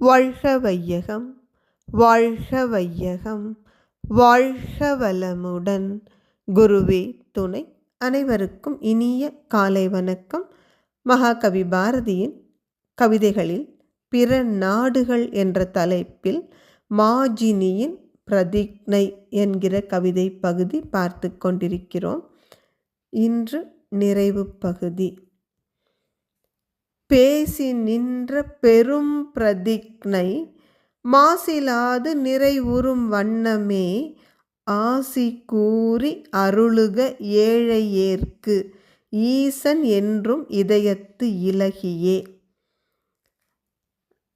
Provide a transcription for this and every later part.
வாழ்க வையகம் வாழ்க வையகம் வாழ்க வளமுடன். குருவே துணை அனைவருக்கும் இனிய காலை வணக்கம். மகாகவி பாரதியின் கவிதைகளில் பிற நாடுகள் என்ற தலைப்பில் மாஜினியின் பிரதிக்னை என்கிற கவிதை பகுதி பார்த்து கொண்டிருக்கிறோம். இன்று நிறைவு பகுதி. பேசி நின்ற பெரும் பிரதிக்னை மாசிலாது நிறைவுறும் வண்ணமே ஆசி கூறி அருளுக ஏழை ஏற்கு ஈசன் என்றும் இதயத்து இலகியே.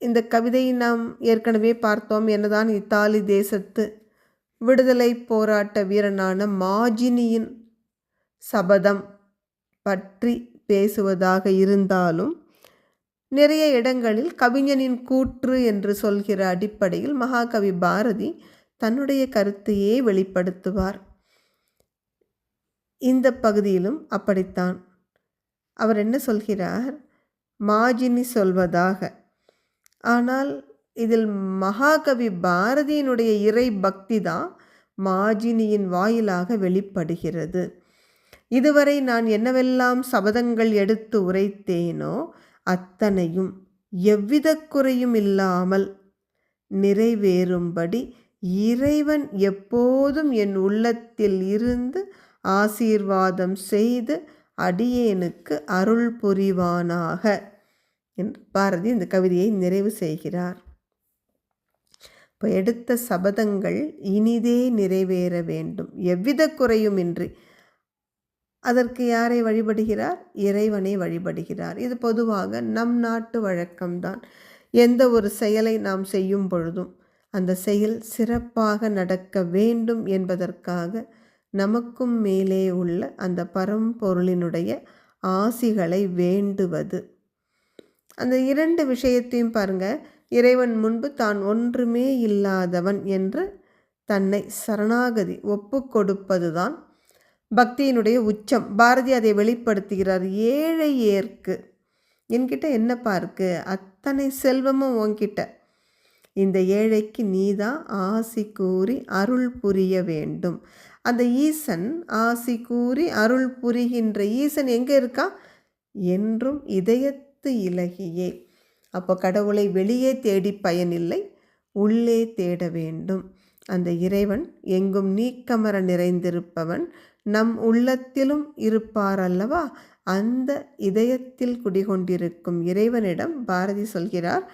இந்த கவிதையை நாம் ஏற்கனவே பார்த்தோம். என்னதான் இத்தாலி தேசத்து விடுதலை போராட்ட வீரனான மாஜினியின் சபதம் பற்றி பேசுவதாக இருந்தாலும் நிறைய இடங்களில் கவிஞனின் கூற்று என்று சொல்கிற அடிப்படையில் மகாகவி பாரதி தன்னுடைய கருத்தையே வெளிப்படுத்துவார். இந்த பகுதியிலும் அப்படித்தான். அவர் என்ன சொல்கிறார்? மாஜினி சொல்வதாக. ஆனால் இதில் மகாகவி பாரதியினுடைய இறை பக்தி தான் மாஜினியின் வாயிலாக வெளிப்படுகிறது. இதுவரை நான் என்னவெல்லாம் சபதங்கள் எடுத்து உரைத்தேனோ அத்தனையும் எவ்வித குறையும் இல்லாமல் நிறைவேறும்படி இறைவன் எப்போதும் என் உள்ளத்தில் இருந்து ஆசீர்வாதம் செய்து அடியேனுக்கு அருள் புரிவானாக என்று பாரதி இந்த கவிதையை நிறைவு செய்கிறார். இப்போ எடுத்த சபதங்கள் இனிதே நிறைவேற வேண்டும். எவ்வித குறையுமின்றி அதற்கு யாரை வழிபடுகிறார்? இறைவனை வழிபடுகிறார். இது பொதுவாக நம் நாட்டு வழக்கம்தான். எந்த ஒரு செயலை நாம் செய்யும் பொழுதும் அந்த செயல் சிறப்பாக நடக்க வேண்டும் என்பதற்காக நமக்கும் மேலே உள்ள அந்த பரம்பொருளினுடைய ஆசிகளை வேண்டுவது. அந்த இரண்டு விஷயத்தையும் பாருங்க. இறைவன் முன்பு தான் ஒன்றுமே இல்லாதவன் என்று தன்னை சரணாகதி ஒப்பு கொடுப்பதுதான் பக்தியினுடைய உச்சம் பாரதி அதை வெளிப்படுத்துகிறார் ஏழை ஏற்கு. என்கிட்ட என்னப்பா இருக்கு? அத்தனை செல்வமும் உன்கிட்ட. இந்த ஏழைக்கு நீதான் ஆசி கூறி அருள் புரிய வேண்டும். அந்த ஈசன் ஆசி கூறி அருள் புரிகின்ற ஈசன் எங்கே இருக்கா? என்றும் இதயத்து இலகியே. அப்போ கடவுளை வெளியே தேடி பயனில்லை உள்ளே தேட வேண்டும். அந்த இறைவன் எங்கும் நீக்கமர நிறைந்திருப்பவன். நம் உள்ளத்திலும் இருப்பார் அல்லவா அந்த இதயத்தில் குடிகொண்டிருக்கும் இறைவனிடம் பாரதி சொல்கிறார்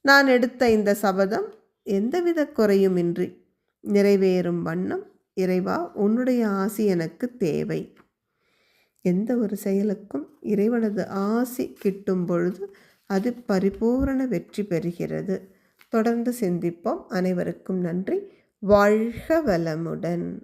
நான் எடுத்த இந்த சபதம் எந்தவித குறையுமின்றி. நிறைவேறும் வண்ணம் இறைவா உன்னுடைய ஆசி எனக்கு தேவை. எந்த ஒரு செயலுக்கும் இறைவனது ஆசி கிட்டும் பொழுது அது பரிபூரண வெற்றி பெறுகிறது. தொடர்ந்து சிந்திப்போம். அனைவருக்கும் நன்றி. வாழ்க வளமுடன்.